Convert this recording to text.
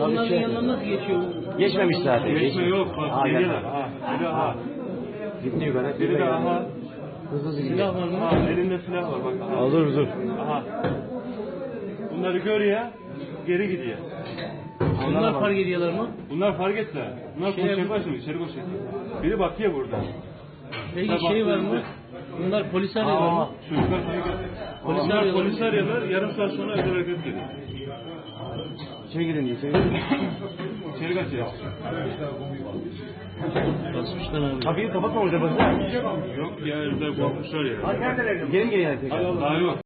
Onların şey- yanına nasıl geçiyor? Geçmemiş zaten. Geçme geçmemiş. yok. Bak geliyorlar. geldi. Ha. Biri aha. Gitti yukarı. Biri de aha. Hızlı hızlı gidiyor. Silah var mı? Aha elinde silah var bak. Aha. Aa, dur dur. Aha. Bunları görüyor. Geri gidiyor. Bunlar fark ediyorlar mı? Bunlar fark ettiler. Bunlar Şey- konuşacak başlıyor. İçeri koşuyor. Biri bakıyor burada. Peki Tabii şey var mı? Bunlar polis arıyorlar mı? çocuklar fark. Polisi Onlar arıyorlar. polisi arıyorlar. Yarım saat sonra özel hareket geliyor. İçeri girin içeri girin. İçeri kaçıyor. Basmışlar abi. Kapıyı kapatma orada bakın. Yok ya evde korkmuşlar ya. Gelin gelin. Daha yok.